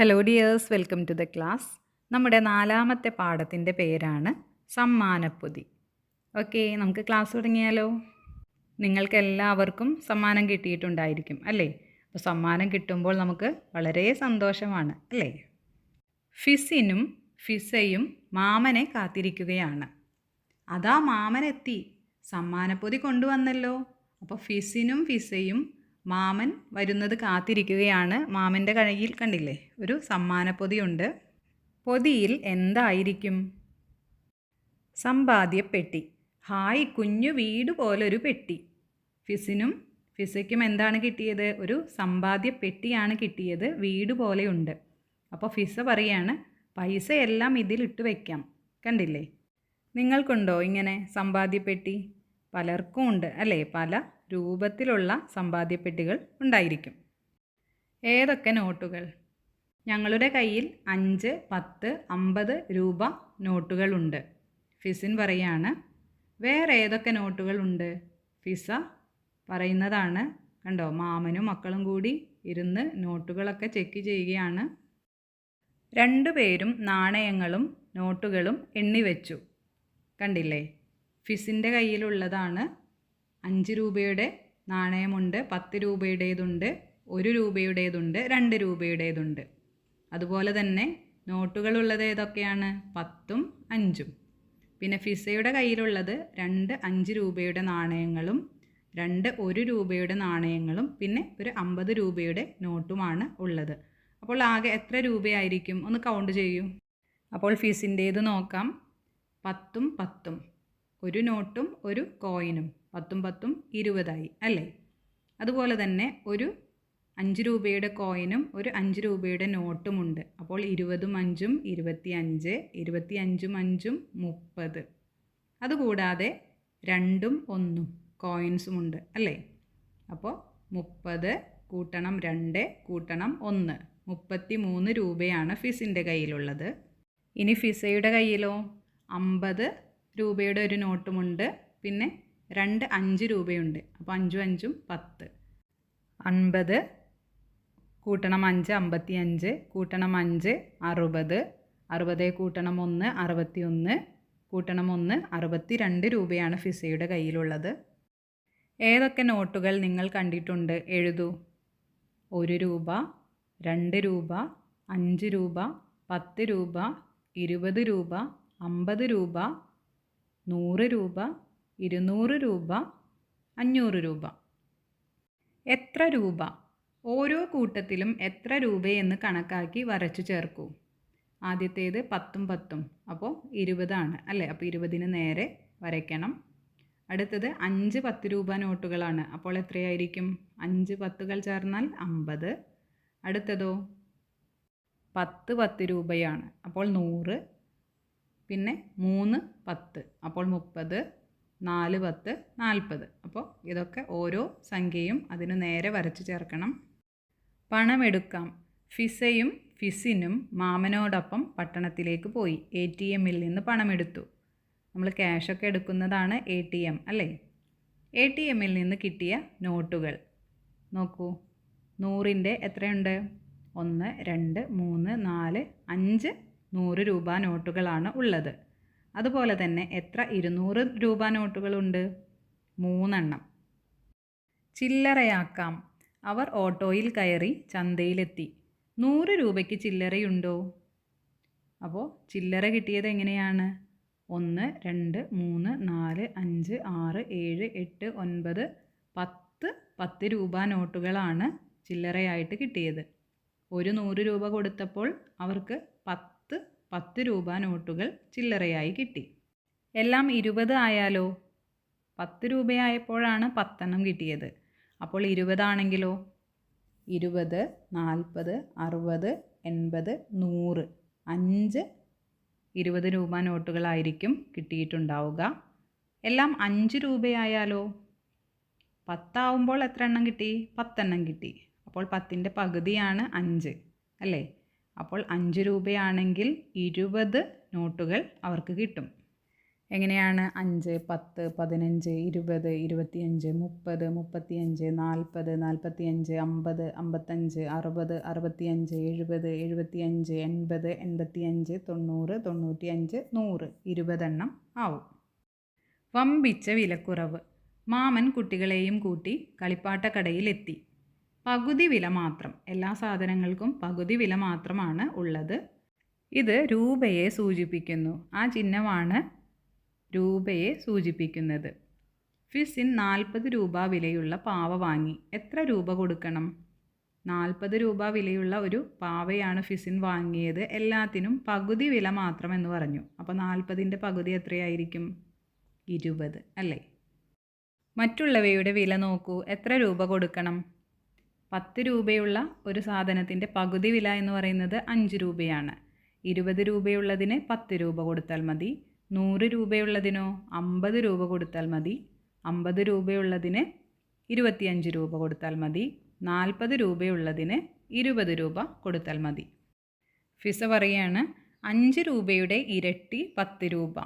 Hello dears welcome to the class നമ്മുടെ നാലാമത്തെ പാഠത്തിന്റെ പേരാണ് സമ്മാനപ്പൊതി. ഓക്കെ നമുക്ക് ക്ലാസ് തുടങ്ങിയാലോ? നിങ്ങൾക്ക് എല്ലാവർക്കും സമ്മാനം കിട്ടിയിട്ടുണ്ടായിരിക്കും അല്ലേ? അപ്പോൾ സമ്മാനം കിട്ടുമ്പോൾ നമുക്ക് വളരെ സന്തോഷമാണ് അല്ലേ? ഫിസിനും ഫിസയും മാമനെ കാത്തിരിക്കുകയാണ്. അതാ മാമനെത്തി. സമ്മാനപ്പൊതി കൊണ്ടുവന്നല്ലോ. അപ്പോൾ ഫിസിനും ഫിസയും മാമൻ വരുന്നത് കാത്തിരിക്കുകയാണ്. മാമന്റെ കയ്യിൽ കണ്ടില്ലേ? ഒരു സമ്മാനപ്പൊതിയുണ്ട്. പൊതിയിൽ എന്തായിരിക്കും? സമ്പാദ്യപ്പെട്ടി ഹായ് കുഞ്ഞു വീട് പോലൊരു പെട്ടി. ഫിസിനും ഫിസയ്ക്കും എന്താണ് കിട്ടിയത്? ഒരു സമ്പാദ്യപ്പെട്ടിയാണ് കിട്ടിയത്. വീട് പോലെയുണ്ട്. അപ്പോൾ ഫിസ പറയാണ് പൈസയെല്ലാം ഇതിലിട്ട് വയ്ക്കാം കണ്ടില്ലേ? നിങ്ങൾക്കുണ്ടോ ഇങ്ങനെ സമ്പാദ്യപ്പെട്ടി പലർക്കും ഉണ്ട് അല്ലേ? പല രൂപത്തിലുള്ള സമ്പാദ്യപ്പെട്ടികൾ ഉണ്ടായിരിക്കും. ഏതൊക്കെ നോട്ടുകൾ? ഞങ്ങളുടെ കയ്യിൽ അഞ്ച് പത്ത് അമ്പത് രൂപ നോട്ടുകളുണ്ട് ഫിസിൻ പറയാണ് വേറെ ഏതൊക്കെ നോട്ടുകളുണ്ട് ഫിസ പറയുന്നതാണ് കണ്ടോ? മാമനും മക്കളും കൂടി ഇരുന്ന് നോട്ടുകളൊക്കെ ചെക്ക് ചെയ്യുകയാണ്. രണ്ടുപേരും നാണയങ്ങളും നോട്ടുകളും എണ്ണിവെച്ചു കണ്ടില്ലേ? ഫിസിന്റെ കയ്യിലുള്ളതാണ്. അഞ്ച് രൂപയുടെ നാണയമുണ്ട് പത്ത് രൂപയുടേതുണ്ട് ഒരു രൂപയുടേതുണ്ട് രണ്ട് രൂപയുടേതുണ്ട്. അതുപോലെ തന്നെ നോട്ടുകളുള്ളത് ഏതൊക്കെയാണ്? പത്തും അഞ്ചും. പിന്നെ ഫിസയുടെ കയ്യിലുള്ളത് രണ്ട് അഞ്ച് രൂപയുടെ നാണയങ്ങളും രണ്ട് ഒരു രൂപയുടെ നാണയങ്ങളും പിന്നെ ഒരു അമ്പത് രൂപയുടെ നോട്ടുമാണ് ഉള്ളത്. അപ്പോൾ ആകെ എത്ര രൂപയായിരിക്കും? ഒന്ന് കൗണ്ട് ചെയ്യൂ. അപ്പോൾ ഫീസിന്റേത് നോക്കാം. പത്തും പത്തും. ഒരു നോട്ടും ഒരു കോയിനും പത്തും പത്തും ഇരുപതായി അല്ലേ? അതുപോലെ തന്നെ ഒരു അഞ്ച് രൂപയുടെ കോയിനും ഒരു അഞ്ച് രൂപയുടെ നോട്ടുമുണ്ട് അപ്പോൾ ഇരുപതും അഞ്ചും ഇരുപത്തി അഞ്ച് ഇരുപത്തി അഞ്ചും അഞ്ചും മുപ്പത്. അതുകൂടാതെ രണ്ടും ഒന്നും കോയിൻസുമുണ്ട് അല്ലേ? അപ്പോൾ മുപ്പത് കൂട്ടണം രണ്ട് കൂട്ടണം ഒന്ന്. മുപ്പത്തി മൂന്ന് രൂപയാണ് ഫിസിന്റെ കയ്യിലുള്ളത്. ഇനി ഫിസയുടെ കയ്യിലോ? അമ്പത് രൂപയുടെ ഒരു നോട്ടുമുണ്ട്. പിന്നെ രണ്ട് അഞ്ച് രൂപയുണ്ട്. അപ്പോൾ അഞ്ചും അഞ്ചും പത്ത്. അൻപത് കൂട്ടണം അഞ്ച് അമ്പത്തി അഞ്ച് കൂട്ടണം അഞ്ച് അറുപത്. അറുപത് കൂട്ടണം ഒന്ന് അറുപത്തി ഒന്ന് കൂട്ടണം ഒന്ന് അറുപത്തി രണ്ട് രൂപയാണ് ഫിസയുടെ കയ്യിലുള്ളത്. ഏതൊക്കെ നോട്ടുകൾ നിങ്ങൾ കണ്ടിട്ടുണ്ട്? എഴുതൂ. ഒരു രൂപ രണ്ട് രൂപ അഞ്ച് രൂപ പത്ത് രൂപ ഇരുപത് രൂപ അമ്പത് രൂപ നൂറ് രൂപ ഇരുന്നൂറ് രൂപ അഞ്ഞൂറ് രൂപ. എത്ര രൂപ? ഓരോ കൂട്ടത്തിലും എത്ര രൂപയെന്ന് കണക്കാക്കി വരച്ചു ചേർക്കൂ. ആദ്യത്തേത് പത്തും പത്തും അപ്പോൾ ഇരുപതാണ് അല്ലേ? അപ്പോൾ ഇരുപതിന് നേരെ വരയ്ക്കണം. അടുത്തത് അഞ്ച് പത്ത് രൂപ നോട്ടുകളാണ് അപ്പോൾ എത്രയായിരിക്കും? അഞ്ച് പത്തുകൾ ചേർന്നാൽ അമ്പത്. അടുത്തതോ? പത്ത് പത്ത് രൂപയാണ് അപ്പോൾ നൂറ്. പിന്നെ മൂന്ന് പത്ത്. അപ്പോൾ മുപ്പത് നാല് പത്ത് നാൽപ്പത്. അപ്പോൾ ഇതൊക്കെ ഓരോ സംഖ്യയും അതിന് നേരെ വരച്ച് ചേർക്കണം. പണമെടുക്കാം. ഫിസയും ഫിസിനും മാമനോടൊപ്പം പട്ടണത്തിലേക്ക് പോയി. എ ടി എമ്മിൽ നിന്ന് പണമെടുത്തു. നമ്മൾ ക്യാഷൊക്കെ എടുക്കുന്നതാണ് എ ടി എം അല്ലേ? എ ടി എമ്മിൽ നിന്ന് കിട്ടിയ നോട്ടുകൾ. നോക്കൂ. നൂറിന്റെ എത്രയുണ്ട്? ഒന്ന് രണ്ട് മൂന്ന് നാല് അഞ്ച് നൂറ് രൂപ നോട്ടുകളാണ് ഉള്ളത്. അതുപോലെ തന്നെ എത്ര ഇരുന്നൂറ് രൂപ നോട്ടുകളുണ്ട്? മൂന്നെണ്ണം. ചില്ലറയാക്കാം. അവർ ഓട്ടോയിൽ കയറി ചന്തയിലെത്തി. നൂറ് രൂപയ്ക്ക് ചില്ലറയുണ്ടോ? അപ്പോൾ ചില്ലറ കിട്ടിയത് എങ്ങനെയാണ്? ഒന്ന് രണ്ട് മൂന്ന് നാല് അഞ്ച് ആറ് ഏഴ് എട്ട് ഒൻപത് പത്ത് പത്ത് രൂപ നോട്ടുകളാണ് ചില്ലറയായിട്ട് കിട്ടിയത്. ഒരു നൂറ് രൂപ കൊടുത്തപ്പോൾ അവർക്ക് പത്ത് രൂപ നോട്ടുകൾ ചില്ലറയായി കിട്ടി. എല്ലാം ഇരുപത് ആയാലോ? പത്ത് രൂപയായപ്പോഴാണ് പത്തെണ്ണം കിട്ടിയത്. അപ്പോൾ ഇരുപതാണെങ്കിലോ ഇരുപത് നാൽപ്പത് അറുപത് എൺപത് നൂറ്. അഞ്ച് ഇരുപത് രൂപ നോട്ടുകളായിരിക്കും കിട്ടിയിട്ടുണ്ടാവുക. എല്ലാം അഞ്ച് രൂപയായാലോ? പത്താവുമ്പോൾ എത്ര എണ്ണം കിട്ടി? പത്തെണ്ണം കിട്ടി. അപ്പോൾ പത്തിന്റെ പകുതിയാണ് അഞ്ച്. അല്ലേ? അപ്പോൾ അഞ്ച് രൂപയാണെങ്കിൽ ഇരുപത് നോട്ടുകൾ അവർക്ക് കിട്ടും. എങ്ങനെയാണ്? അഞ്ച് പത്ത് പതിനഞ്ച് ഇരുപത് ഇരുപത്തിയഞ്ച് മുപ്പത് മുപ്പത്തിയഞ്ച് നാൽപ്പത് നാൽപ്പത്തിയഞ്ച് അമ്പത് അമ്പത്തഞ്ച് അറുപത് അറുപത്തിയഞ്ച് എഴുപത് എഴുപത്തിയഞ്ച് എൺപത് എൺപത്തിയഞ്ച് തൊണ്ണൂറ് തൊണ്ണൂറ്റിയഞ്ച് നൂറ്. ഇരുപതെണ്ണം ആവും. വമ്പിച്ച വിലക്കുറവ്. മാമൻ കുട്ടികളെയും കൂട്ടി കളിപ്പാട്ടക്കടയിലെത്തി. പകുതി വില മാത്രം. എല്ലാ സാധനങ്ങൾക്കും പകുതി വില മാത്രമാണ് ഉള്ളത്. ഇത് രൂപയെ സൂചിപ്പിക്കുന്നു. ആ ചിഹ്നമാണ് രൂപയെ സൂചിപ്പിക്കുന്നത്. ഫിസിൻ നാൽപ്പത് രൂപ വിലയുള്ള പാവ വാങ്ങി. എത്ര രൂപ കൊടുക്കണം? നാൽപ്പത് രൂപ വിലയുള്ള ഒരു പാവയാണ് ഫിസിൻ വാങ്ങിയത്. എല്ലാത്തിനും പകുതി വില മാത്രം എന്ന് പറഞ്ഞു. അപ്പോൾ നാൽപ്പതിന്റെ പകുതി എത്രയായിരിക്കും? ഇരുപത് അല്ലേ? മറ്റുള്ളവയുടെ വില നോക്കൂ. എത്ര രൂപ കൊടുക്കണം? പത്ത് രൂപയുള്ള ഒരു സാധനത്തിന്റെ പകുതി വില എന്ന് പറയുന്നത് അഞ്ച് രൂപയാണ്. ഇരുപത് രൂപയുള്ളതിന് പത്ത് രൂപ കൊടുത്താൽ മതി. നൂറ് രൂപയുള്ളതിനോ അമ്പത് രൂപ കൊടുത്താൽ മതി. അമ്പത് രൂപയുള്ളതിന് ഇരുപത്തിയഞ്ച് രൂപ കൊടുത്താൽ മതി. നാൽപ്പത് രൂപയുള്ളതിന് ഇരുപത് രൂപ കൊടുത്താൽ മതി. ഫിസ പറയാണ് അഞ്ച് രൂപയുടെ ഇരട്ടി പത്ത് രൂപ.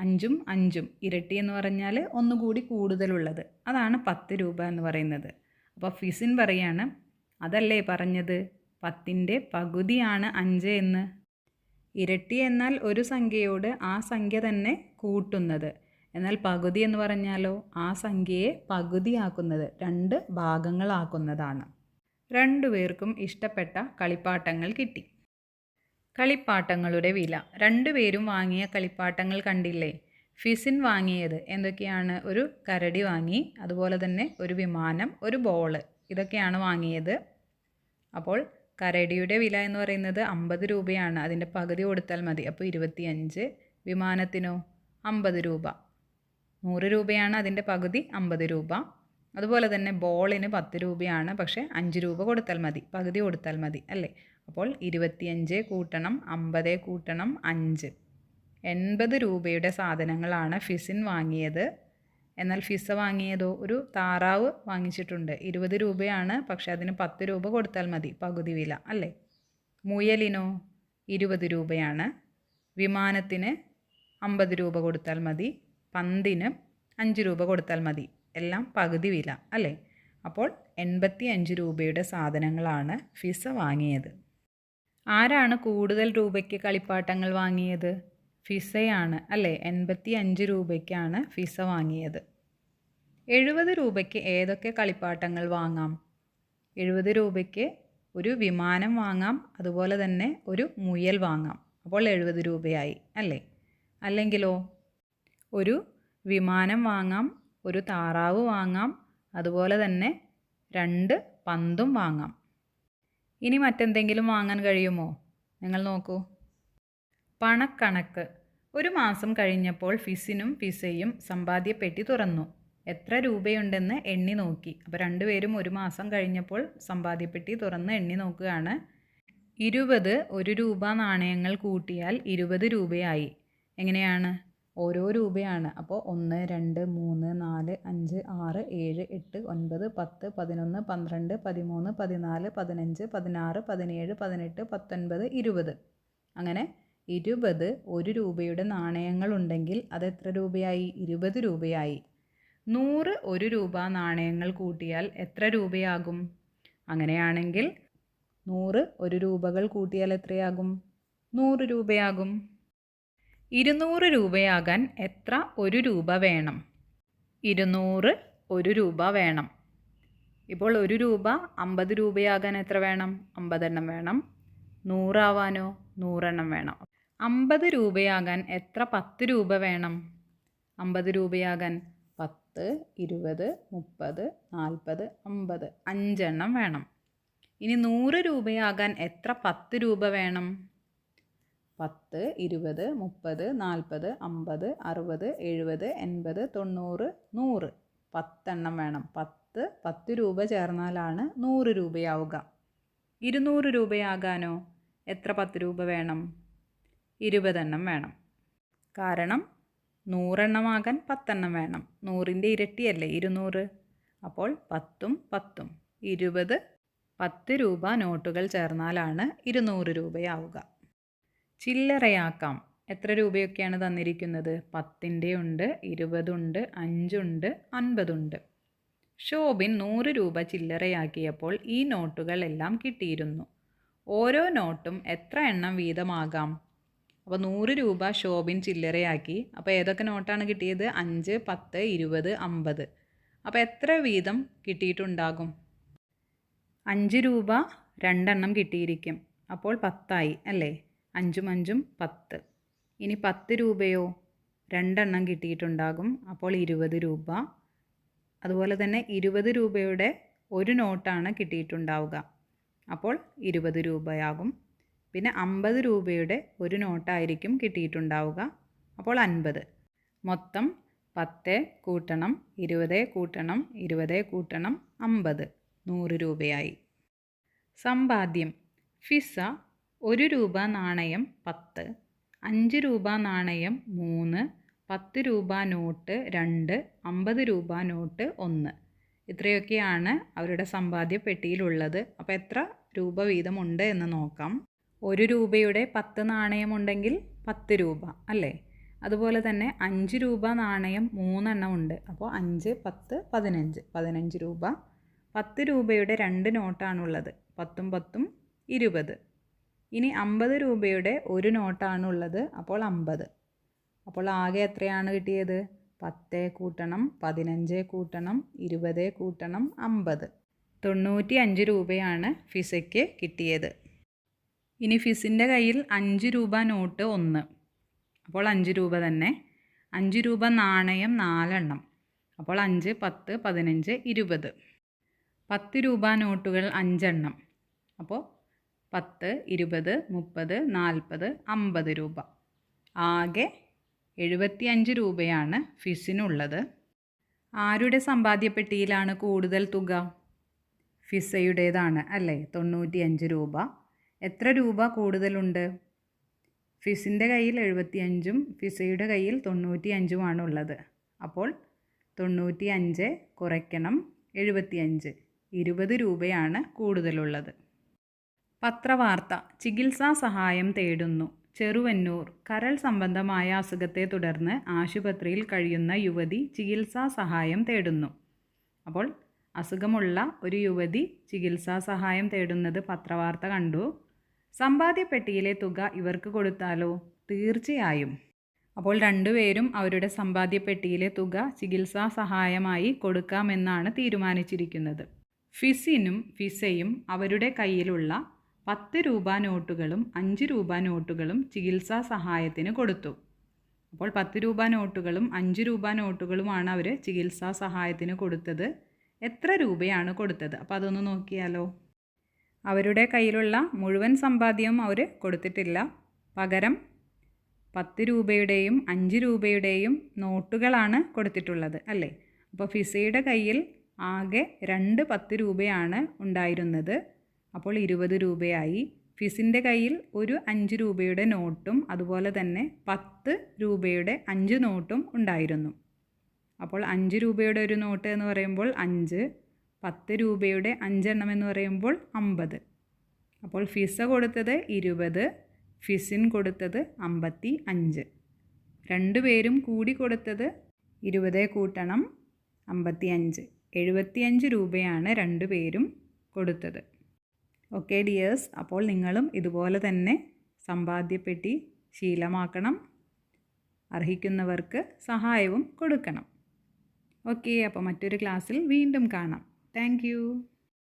അഞ്ചും അഞ്ചും. ഇരട്ടി എന്ന് പറഞ്ഞാൽ ഒന്നുകൂടി കൂടുതലുള്ളത്. അതാണ് പത്ത് രൂപ എന്ന് പറയുന്നത്. അപ്പോൾ ഫിസിൻ പറയാണ് അതല്ലേ പറഞ്ഞത്? പത്തിന്റെ പകുതിയാണ് അഞ്ച് എന്ന്. ഇരട്ടി എന്നാൽ ഒരു സംഖ്യയോട് ആ സംഖ്യ തന്നെ കൂട്ടുന്നത്. എന്നാൽ പകുതി എന്ന് പറഞ്ഞാലോ? ആ സംഖ്യയെ പകുതിയാക്കുന്നത് രണ്ട് ഭാഗങ്ങളാക്കുന്നതാണ്. രണ്ടുപേർക്കും ഇഷ്ടപ്പെട്ട കളിപ്പാട്ടങ്ങൾ കിട്ടി. കളിപ്പാട്ടങ്ങളുടെ വില. രണ്ടുപേരും വാങ്ങിയ കളിപ്പാട്ടങ്ങൾ കണ്ടില്ലേ? ഫിസിൻ വാങ്ങിയത് എന്തൊക്കെയാണ്? ഒരു കരടി വാങ്ങി അതുപോലെ തന്നെ ഒരു വിമാനം ഒരു ബോൾ ഇതൊക്കെയാണ് വാങ്ങിയത്. അപ്പോൾ കരടിയുടെ വില എന്ന് പറയുന്നത് അമ്പത് രൂപയാണ്. അതിന്റെ പകുതി കൊടുത്താൽ മതി. അപ്പോൾ ഇരുപത്തിയഞ്ച്. വിമാനത്തിനോ? അമ്പത് രൂപ. നൂറ് രൂപയാണ് അതിന്റെ പകുതി അമ്പത് രൂപ. അതുപോലെ തന്നെ ബോളിന് പത്ത് രൂപയാണ്. പക്ഷേ അഞ്ച് രൂപ കൊടുത്താൽ മതി. പകുതി കൊടുത്താൽ മതി. അല്ലേ? അപ്പോൾ ഇരുപത്തിയഞ്ച് കൂട്ടണം അമ്പത് കൂട്ടണം അഞ്ച്. എൺപത് രൂപയുടെ സാധനങ്ങളാണ് ഫിസിൻ വാങ്ങിയത്. എന്നാൽ ഫിസ വാങ്ങിയതോ ഒരു താറാവ് വാങ്ങിച്ചിട്ടുണ്ട്. ഇരുപത് രൂപയാണ് പക്ഷെ അതിന് പത്ത് രൂപ കൊടുത്താൽ മതി പകുതി വില അല്ലേ? മുയലിനോ ഇരുപത് രൂപയാണ്. വിമാനത്തിന് അമ്പത് രൂപ കൊടുത്താൽ മതി പന്തിന് അഞ്ച് രൂപ കൊടുത്താൽ മതി എല്ലാം പകുതി വില അല്ലേ? അപ്പോൾ എൺപത്തി അഞ്ച് രൂപയുടെ സാധനങ്ങളാണ് ഫിസ വാങ്ങിയത്. ആരാണ് കൂടുതൽ രൂപയ്ക്ക് കളിപ്പാട്ടങ്ങൾ വാങ്ങിയത്? ഫിസയാണ് അല്ലേ? എൺപത്തി അഞ്ച് രൂപയ്ക്കാണ് ഫിസ വാങ്ങിയത്. എഴുപത് രൂപയ്ക്ക് ഏതൊക്കെ കളിപ്പാട്ടങ്ങൾ വാങ്ങാം? എഴുപത് രൂപയ്ക്ക് ഒരു വിമാനം വാങ്ങാം അതുപോലെ തന്നെ ഒരു മുയൽ വാങ്ങാം. അപ്പോൾ എഴുപത് രൂപയായി അല്ലേ? അല്ലെങ്കിലോ? ഒരു വിമാനം വാങ്ങാം ഒരു താറാവ് വാങ്ങാം അതുപോലെ തന്നെ രണ്ട് പന്തും വാങ്ങാം. ഇനി മറ്റെന്തെങ്കിലും വാങ്ങാൻ കഴിയുമോ? നിങ്ങൾ നോക്കൂ. പണക്കണക്ക്. ഒരു മാസം കഴിഞ്ഞപ്പോൾ ഫിസിനും ഫിസയും സമ്പാദ്യപ്പെട്ടി തുറന്നു. എത്ര രൂപയുണ്ടെന്ന് എണ്ണി നോക്കി. അപ്പോൾ രണ്ടുപേരും ഒരു മാസം കഴിഞ്ഞപ്പോൾ സമ്പാദ്യപ്പെട്ടി തുറന്ന് എണ്ണി നോക്കുകയാണ്. ഇരുപത് ഒരു രൂപ നാണയങ്ങൾ കൂട്ടിയാൽ ഇരുപത് രൂപയായി. എങ്ങനെയാണ്? ഓരോ രൂപയാണ്. അപ്പോൾ ഒന്ന് രണ്ട് മൂന്ന് നാല് അഞ്ച് ആറ് ഏഴ് എട്ട് ഒൻപത് പത്ത് പതിനൊന്ന് പന്ത്രണ്ട് പതിമൂന്ന് പതിനാല് പതിനഞ്ച് പതിനാറ് പതിനേഴ് പതിനെട്ട് പത്തൊൻപത് ഇരുപത്. അങ്ങനെ ഇരുപത് ഒരു രൂപയുടെ നാണയങ്ങളുണ്ടെങ്കിൽ അത് എത്ര രൂപയായി? ഇരുപത് രൂപയായി. നൂറ് ഒരു രൂപ നാണയങ്ങൾ കൂട്ടിയാൽ എത്ര രൂപയാകും? അങ്ങനെയാണെങ്കിൽ നൂറ് ഒരു രൂപകൾ കൂട്ടിയാൽ എത്രയാകും? നൂറ് രൂപയാകും. ഇരുന്നൂറ് രൂപയാകാൻ എത്ര ഒരു രൂപ വേണം? ഇരുന്നൂറ് ഒരു രൂപ വേണം. ഇപ്പോൾ ഒരു രൂപ അമ്പത് രൂപയാകാൻ എത്ര വേണം? അമ്പതെണ്ണം വേണം. നൂറാവാനോ? നൂറെണ്ണം വേണം. അമ്പത് രൂപയാകാൻ എത്ര പത്ത് രൂപ വേണം? അമ്പത് രൂപയാകാൻ പത്ത് ഇരുപത് മുപ്പത് നാൽപ്പത് അമ്പത് അഞ്ചെണ്ണം വേണം. ഇനി നൂറ് രൂപയാകാൻ എത്ര പത്ത് രൂപ വേണം? പത്ത് ഇരുപത് മുപ്പത് നാൽപ്പത് അമ്പത് അറുപത് എഴുപത് എൺപത് തൊണ്ണൂറ് നൂറ്. പത്തെണ്ണം വേണം. പത്ത് പത്ത് രൂപ ചേർന്നാലാണ് നൂറ് രൂപയാവുക. ഇരുന്നൂറ് രൂപയാകാനോ എത്ര പത്ത് രൂപ വേണം? ഇരുപതെണ്ണം വേണം. കാരണം നൂറെണ്ണമാകാൻ പത്തെണ്ണം വേണം. നൂറിന്റെ ഇരട്ടിയല്ലേ ഇരുന്നൂറ്? അപ്പോൾ പത്തും പത്തും. ഇരുപത് പത്ത് രൂപ നോട്ടുകൾ ചേർന്നാലാണ് ഇരുന്നൂറ് രൂപയാവുക. ചില്ലറയാക്കാം. എത്ര രൂപയൊക്കെയാണ് തന്നിരിക്കുന്നത്? പത്തിന്റെ ഉണ്ട് ഇരുപതുണ്ട് അഞ്ചുണ്ട് അൻപതുണ്ട്. ഷോബിൻ നൂറ് രൂപ ചില്ലറയാക്കിയപ്പോൾ ഈ നോട്ടുകളെല്ലാം കിട്ടിയിരുന്നു. ഓരോ നോട്ടും എത്ര എണ്ണം വീതമാകാം? അപ്പോൾ നൂറ് രൂപ ഷോബിൻ ചില്ലറയാക്കി. അപ്പോൾ ഏതൊക്കെ നോട്ടാണ് കിട്ടിയത്? അഞ്ച് പത്ത് ഇരുപത് അമ്പത്. അപ്പോൾ എത്ര വീതം കിട്ടിയിട്ടുണ്ടാകും? അഞ്ച് രൂപ രണ്ടെണ്ണം കിട്ടിയിരിക്കും. അപ്പോൾ പത്തായി അല്ലേ? അഞ്ചും അഞ്ചും പത്ത്. ഇനി പത്ത് രൂപയോ രണ്ടെണ്ണം കിട്ടിയിട്ടുണ്ടാകും. അപ്പോൾ ഇരുപത് രൂപ. അതുപോലെ തന്നെ ഇരുപത് രൂപയുടെ ഒരു നോട്ടാണ് കിട്ടിയിട്ടുണ്ടാവുക. അപ്പോൾ ഇരുപത് രൂപയാകും. പിന്നെ അമ്പത് രൂപയുടെ ഒരു നോട്ടായിരിക്കും കിട്ടിയിട്ടുണ്ടാവുക. അപ്പോൾ അൻപത്. മൊത്തം പത്ത് കൂട്ടണം ഇരുപത് കൂട്ടണം ഇരുപത് കൂട്ടണം അമ്പത്. നൂറ് രൂപയായി. സമ്പാദ്യം. ഫിസ ഒരു രൂപ നാണയം പത്ത് അഞ്ച് രൂപ നാണയം മൂന്ന് പത്ത് രൂപ നോട്ട് രണ്ട് അമ്പത് രൂപ നോട്ട് ഒന്ന്. ഇത്രയൊക്കെയാണ് അവരുടെ സമ്പാദ്യ പെട്ടിയിലുള്ളത് അപ്പോൾ എത്ര രൂപ വീതമുണ്ട് എന്ന് നോക്കാം. ഒരു രൂപയുടെ പത്ത് നാണയമുണ്ടെങ്കിൽ പത്ത് രൂപ അല്ലേ? അതുപോലെ തന്നെ അഞ്ച് രൂപ നാണയം മൂന്നെണ്ണം ഉണ്ട്. അപ്പോൾ അഞ്ച് പത്ത് പതിനഞ്ച്. പതിനഞ്ച് രൂപ. പത്ത് രൂപയുടെ രണ്ട് നോട്ടാണുള്ളത്. പത്തും പത്തും ഇരുപത്. ഇനി അമ്പത് രൂപയുടെ ഒരു നോട്ടാണുള്ളത്. അപ്പോൾ അമ്പത്. അപ്പോൾ ആകെ എത്രയാണ് കിട്ടിയത്? പത്ത് കൂട്ടണം പതിനഞ്ച് കൂട്ടണം ഇരുപത് കൂട്ടണം അമ്പത്. തൊണ്ണൂറ്റി അഞ്ച് രൂപയാണ് ഫിസയ്ക്ക് കിട്ടിയത്. ഇനി ഫിസിന്റെ കയ്യിൽ അഞ്ച് രൂപ നോട്ട് ഒന്ന്. അപ്പോൾ അഞ്ച് രൂപ തന്നെ. അഞ്ച് രൂപ നാണയം നാലെണ്ണം. അപ്പോൾ അഞ്ച് പത്ത് പതിനഞ്ച് ഇരുപത്. പത്ത് രൂപ നോട്ടുകൾ അഞ്ചെണ്ണം. അപ്പോൾ പത്ത് ഇരുപത് മുപ്പത് നാൽപ്പത് അമ്പത് രൂപ. ആകെ എഴുപത്തി അഞ്ച് രൂപയാണ് ഫിസിനുള്ളത്. ആരുടെ സമ്പാദ്യപ്പെട്ടിയിലാണ് കൂടുതൽ തുക? ഫിസയുടേതാണ് അല്ലേ? തൊണ്ണൂറ്റിയഞ്ച് രൂപ. എത്ര രൂപ കൂടുതലുണ്ട്? ഫിസിന്റെ കയ്യിൽ എഴുപത്തി അഞ്ചും ഫിസയുടെ കയ്യിൽ തൊണ്ണൂറ്റി അഞ്ചുമാണ് ഉള്ളത് അപ്പോൾ തൊണ്ണൂറ്റി അഞ്ച് കുറയ്ക്കണം എഴുപത്തി അഞ്ച് ഇരുപത് രൂപയാണ് കൂടുതലുള്ളത്. പത്രവാർത്ത. ചികിത്സാ സഹായം തേടുന്നു. ചെറുവന്നൂർ. കരൾ സംബന്ധമായ അസുഖത്തെ തുടർന്ന് ആശുപത്രിയിൽ കഴിയുന്ന യുവതി ചികിത്സാ സഹായം തേടുന്നു. അപ്പോൾ അസുഖമുള്ള ഒരു യുവതി ചികിത്സാ സഹായം തേടുന്നത് പത്രവാർത്ത കണ്ടു. സമ്പാദ്യപ്പെട്ടിയിലെ തുക ഇവർക്ക് കൊടുത്താലോ? തീർച്ചയായും. അപ്പോൾ രണ്ടുപേരും അവരുടെ സമ്പാദ്യപ്പെട്ടിയിലെ തുക ചികിത്സാ സഹായമായി കൊടുക്കാമെന്നാണ് തീരുമാനിച്ചിരിക്കുന്നത്. ഫിസിനും ഫിസയും അവരുടെ കയ്യിലുള്ള പത്ത് രൂപ നോട്ടുകളും അഞ്ച് രൂപ നോട്ടുകളും ചികിത്സാ സഹായത്തിന് കൊടുത്തു. അപ്പോൾ പത്ത് രൂപ നോട്ടുകളും അഞ്ച് രൂപ നോട്ടുകളുമാണ് അവർ ചികിത്സാ സഹായത്തിന് കൊടുത്തത്. എത്ര രൂപയാണ് കൊടുത്തത്? അപ്പോൾ അതൊന്ന് നോക്കിയാലോ? അവരുടെ കയ്യിലുള്ള മുഴുവൻ സമ്പാദ്യവും അവർ കൊടുത്തിട്ടില്ല. പകരം പത്ത് രൂപയുടെയും അഞ്ച് രൂപയുടെയും നോട്ടുകളാണ് കൊടുത്തിട്ടുള്ളത് അല്ലേ? അപ്പോൾ ഫിസയുടെ കയ്യിൽ ആകെ രണ്ട് പത്ത് രൂപയാണ് ഉണ്ടായിരുന്നത്. അപ്പോൾ ഇരുപത് രൂപയായി. ഫിസിന്റെ കയ്യിൽ ഒരു അഞ്ച് രൂപയുടെ നോട്ടും അതുപോലെ തന്നെ പത്ത് രൂപയുടെ അഞ്ച് നോട്ടും ഉണ്ടായിരുന്നു. അപ്പോൾ അഞ്ച് രൂപയുടെ ഒരു നോട്ട് എന്ന് പറയുമ്പോൾ അഞ്ച് പത്ത് രൂപയുടെ അഞ്ചെണ്ണം എന്ന് പറയുമ്പോൾ അമ്പത്. അപ്പോൾ ഫിസ കൊടുത്തത് ഇരുപത് ഫിസിൻ കൊടുത്തത് അമ്പത്തി അഞ്ച്. രണ്ടുപേരും കൂടി കൊടുത്തത് ഇരുപത് കൂട്ടണം അമ്പത്തി അഞ്ച്. എഴുപത്തിയഞ്ച് രൂപയാണ് രണ്ടുപേരും കൊടുത്തത്. ഓക്കെ ഡിയേഴ്സ് അപ്പോൾ നിങ്ങളും ഇതുപോലെ തന്നെ സമ്പാദ്യപ്പെട്ടി ശീലമാക്കണം അർഹിക്കുന്നവർക്ക് സഹായവും കൊടുക്കണം. ഓക്കെ അപ്പോൾ മറ്റൊരു ക്ലാസ്സിൽ വീണ്ടും കാണാം. Thank you.